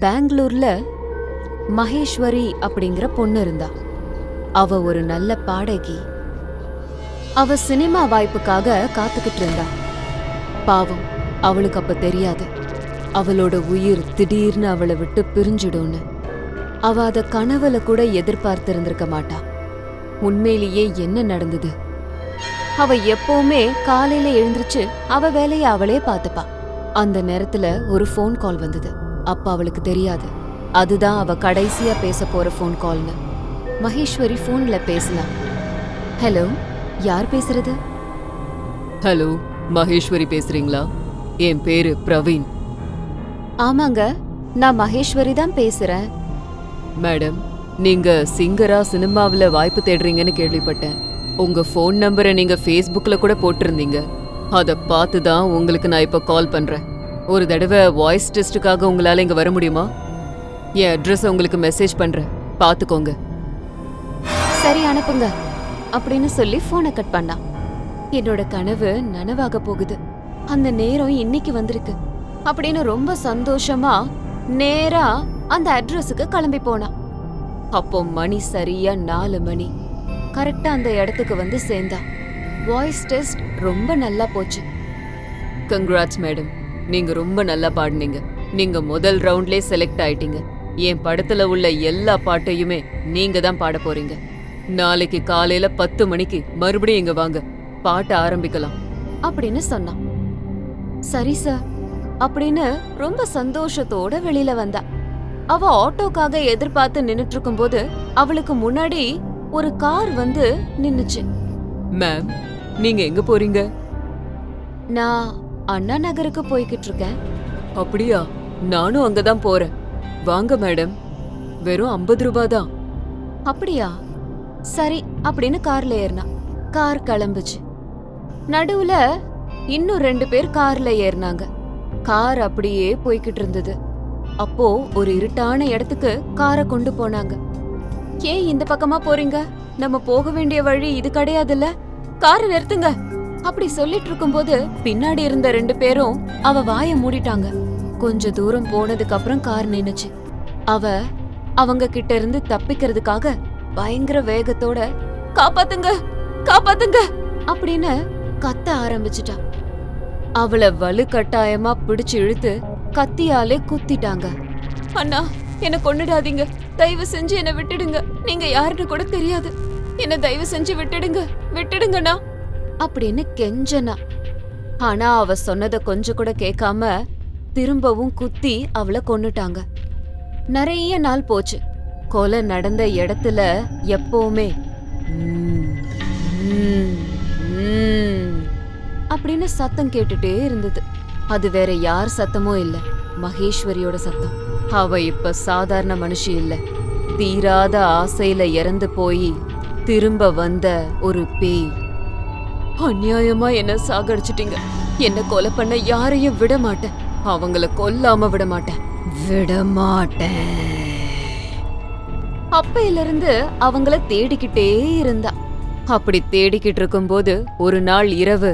பெங்களூர்ல மகேஸ்வரி அப்படிங்கிற பொண்ணு இருந்தா. அவ ஒரு நல்ல பாடகி. அவ சினிமா வாய்ப்புக்காக காத்துக்கிட்டு இருந்தா. பாவம் அவளுக்கு அப்ப தெரியாது. அவளோட உயிர் திடீர்னு அவளை விட்டு பிரிஞ்சிடும்னு. அவ அத கனவுல கூட எதிர்பார்த்திருந்திருக்க மாட்டா. உண்மையிலேயே என்ன நடந்தது? அவ எப்பவுமே காலையில எழுந்திருச்சு அவ வேலையை அவளே பார்த்துப்பா. அந்த நேரத்துல ஒரு ஃபோன் கால் வந்தது. அப்ப அவளுக்கு தெரியாது. அதுதான் அவ கடைசியா பேச போற ஃபோன் கால்னு மகேஸ்வரி ஃபோன்ல பேசினா ஹலோ யார் பேசுறது? ஹலோ மகேஸ்வரி பேசுறீங்களா? என் பேரு பிரவீன். ஆமாங்க நான் மகேஸ்வரி தான் பேசுறேன். மேடம் நீங்க சிங்கரா சினிமாவில் வாய்ப்பு தேடுறீங்கன்னு கேள்விப்பட்டேன். உங்க ஃபோன் நம்பரை நீங்க ஃபேஸ்புக்கில் கூட போட்டிருந்தீங்க. அதை பார்த்து தான் உங்களுக்கு நான் இப்போ கால் பண்றேன். ஒரு தடவை வாய்ஸ் டெஸ்ட்டுக்காக உங்களால இங்க வர முடியுமா? என் அட்ரஸ் உங்களுக்கு மெசேஜ் பண்றேன். பார்த்துக்கோங்க சரி அனுப்புங்க. அப்படின்னு சொல்லி போனை கட் பண்ணா. என்னோட கனவு நனவாக போகுது. அந்த நேரம் இன்னைக்கு வந்திருக்கு. அப்படின்னு ரொம்ப சந்தோஷமா நேரா அந்த அட்ரஸுக்கு கிளம்பி போனா. அப்போ மணி சரியா நாலு மணி. கரெக்டா அந்த இடத்துக்கு வந்து சேர்ந்தா. வாய்ஸ் டெஸ்ட் ரொம்ப நல்லா போச்சு. கங்க்ராட்ஸ் மேடம் நீங்க ரொம்ப நல்லா பாடுனீங்க. நீங்க முதல் ரவுண்ட்லயே செலக்ட் ஆயிட்டீங்க. என் படத்துல உள்ள எல்லா பாட்டையுமே நீங்க தான் பாட போறீங்க. நாளைக்கு காலையில பத்து மணிக்கு மறுபடியும் இங்க வாங்க. பாட்ட ஆரம்பிக்கலாம். அப்படின்னு சொன்னான். சரி சார். அப்படின்னு ரொம்ப சந்தோஷத்தோட வெளியில வந்தா. அவ ஆட்டோக்காக எதிர்பார்த்து நின்னுட்டு இருக்கும்போது அவளுக்கு முன்னாடி ஒரு கார் வந்து நின்னுச்சு. மேம் நீங்க எங்க போறீங்க? நான் அண்ணா நகருக்கு போய்கிட்டு இருக்கேன். அப்படியா? நானும் அங்கதான் போறேன். வாங்க மேடம். வெறும் ஐம்பது ரூபாய் தான். அப்படியா? சரி அப்படின்னு கார்ல ஏறினா. கார் கிளம்புச்சு. நடுவுல இன்னும் ரெண்டு பேர் கார்ல ஏறினாங்க. கார் அப்படியே போய்கிட்டு இருந்தது. அப்போ ஒரு இருட்டான இடத்துக்கு காரை கொண்டு போனாங்க. ஏன் இந்த பக்கமா போறீங்க? நம்ம போக வேண்டிய வழி இது கிடையாதுல்ல? காரை நிறுத்துங்க. அப்படி சொல்லிட்டு இருக்கும்போது பின்னாடி இருந்த ரெண்டு பேரும் அவ வாய மூடிட்டாங்க. கொஞ்ச தூரம் போனதுக்கு அப்புறம் கார் நின்னுச்சு. அவ அவங்க கிட்ட இருந்து தப்பிக்கிறதுக்காக பயங்கர வேகத்தோட காப்பாத்துங்க காப்பாத்துங்க! அப்படின்னு கத்த ஆரம்பிச்சிட்டா. அவளை வலு கட்டாயமா பிடிச்சு இழுத்து கத்தியாலே குத்திட்டாங்க. அண்ணா என்ன கொன்னுடாதீங்க. தயவு செஞ்சு என்ன விட்டுடுங்க. நீங்க யாருன்னு கூட தெரியாது. என்ன தயவு செஞ்சு விட்டுடுங்க. விட்டுடுங்கண்ணா. அப்படின்னு கெஞ்சனா. ஆனா அவ சொன்னத கொஞ்சம் கூட கேட்காம திரும்பவும் குத்தி அவளை கொன்னுட்டாங்க. நிறைய நாள் போச்சு. கொலை நடந்த இடத்துல எப்பவுமே "ம், ம், அப்படின்னு சத்தம் கேட்டுட்டே இருந்தது. அது வேற யார் சத்தமும் இல்ல. மகேஸ்வரியோட சத்தம். அவ இப்ப சாதாரண மனுஷி இல்ல. தீராத ஆசையில இறந்து போய் திரும்ப வந்த ஒரு பேய். அநியாயமா என்ன சாகடிச்சிட்டீங்க. என்ன கொலை பண்ண யாரையும் விட மாட்டேன் அவங்கள கொல்லாம விட மாட்டேன் விட மாட்டேன் அப்பையில இருந்து அவங்கள தேடிக்கிட்டே இருந்தா. அப்படி தேடிக்கிட்டு இருக்கும்போது ஒரு நாள் இரவு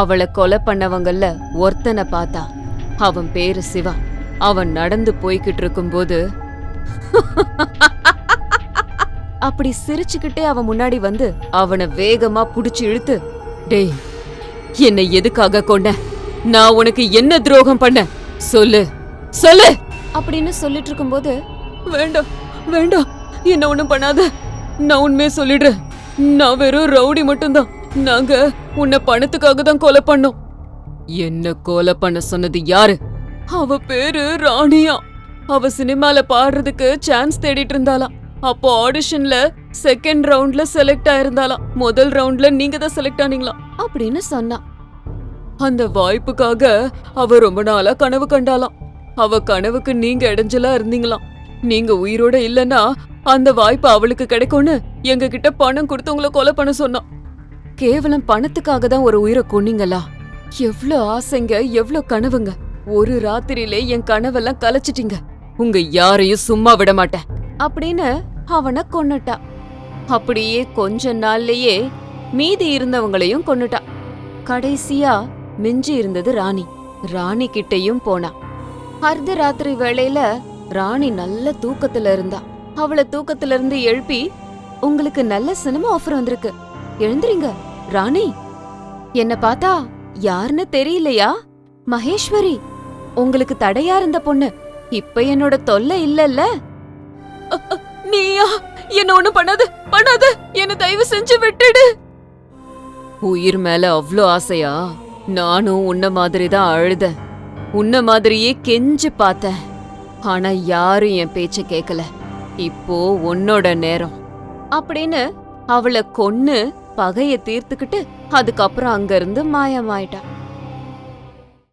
அவளை கொலை பண்ணவங்கள ஒருத்தனை பார்த்தா. அவன் பேரு சிவா. அவன் நடந்து போய்கிட்டு இருக்கும்போது அப்படி சிரிச்சுக்கிட்டே அவன் முன்னாடி வந்து அவனை வேகமா புடிச்சு இழுத்து டேய் என்னை எதுக்காக கொன்ன? நான் உனக்கு என்ன துரோகம் பண்ண? சொல்லு சொல்லு! அப்படின்னு சொல்லிட்டு இருக்கும்போது வேண்டாம் வேண்டாம் என்ன ஒண்ணும் பண்ணாத. நான் உண்மையை சொல்லிடுறேன். நான் வெறும் ரவுடி மட்டும்தான். நாங்க உன்னை பணத்துக்காக தான் கொலை பண்ணோம். என்ன கொலை பண்ண சொன்னது யாரு? அவ பேரு ராணியா. அவ சினிமால பாடுறதுக்கு சான்ஸ் தேடிட்டு இருந்தாளாம் அப்போ ஆடிஷன்ல செகண்ட் ரவுண்ட்ல செலக்ட் ஆயிருந்தாலாம் முதல் ரவுண்ட்ல நீங்க தான் செலக்ட் ஆனீங்களாம் அப்படின்னு சொன்னா. அந்த வாய்ப்புக்காக அவ ரொம்ப நாளா கனவு கண்டாலாம் அவ கனவுக்கு நீங்க இடைஞ்சலா இருந்தீங்களாம். நீங்க உயிரோட இல்லனா அந்த வாய்ப்பு அவளுக்கு கிடைக்கும்னு எங்க கிட்ட பணம் கொடுத்து உங்களை கொலை பண்ண சொன்னான். கேவலம் பணத்துக்காக தான் ஒரு உயிரை கொன்னீங்களா? எவ்வளோ ஆசைங்க எவ்வளோ கனவுங்க. ஒரு ராத்திரியிலே என் கனவெல்லாம் கலைச்சிட்டீங்க. உங்க யாரையும் சும்மா விட மாட்டேன். அப்படின்னு அவனை கொன்னுட்டா. அப்படியே கொஞ்ச நாள்லயே மீதி இருந்தவங்களையும் கொன்னுட்டா. கடைசியா மிஞ்சி இருந்தது ராணி. ராணி கிட்டையும் போனா. அர்த்த ராத்திரி வேளையில ராணி நல்ல தூக்கத்துல இருந்தா. அவள தூக்கத்துல இருந்து எழுப்பி உங்களுக்கு நல்ல சினிமா ஆஃபர் வந்திருக்கு. எழுந்துறீங்க ராணி. என்ன பார்த்தா யாருன்னு தெரியலையா? மகேஸ்வரி உங்களுக்கு தடையா இருந்த பொண்ணு. இப்ப என்னோட தொல்லை இல்லல்ல? நீயா? என்ன ஒண்ணு பண்ணாத? பண்ணாத. என்ன தயவு செஞ்சு விட்டுடு. உயிர் மேல அவ்வளோ ஆசையா? நானும் உன்ன மாதிரி தான் அழுதேன். உன்ன மாதிரியே கெஞ்சு பார்த்தேன். ஆனா யாரும் என் பேச்ச கேக்கல. இப்போ உன்னோட நேரம். அப்படின்னு அவளை கொன்னு பகைய தீர்த்துக்கிட்டு அதுக்கப்புறம் அங்க இருந்து மாயமாயிட்டா.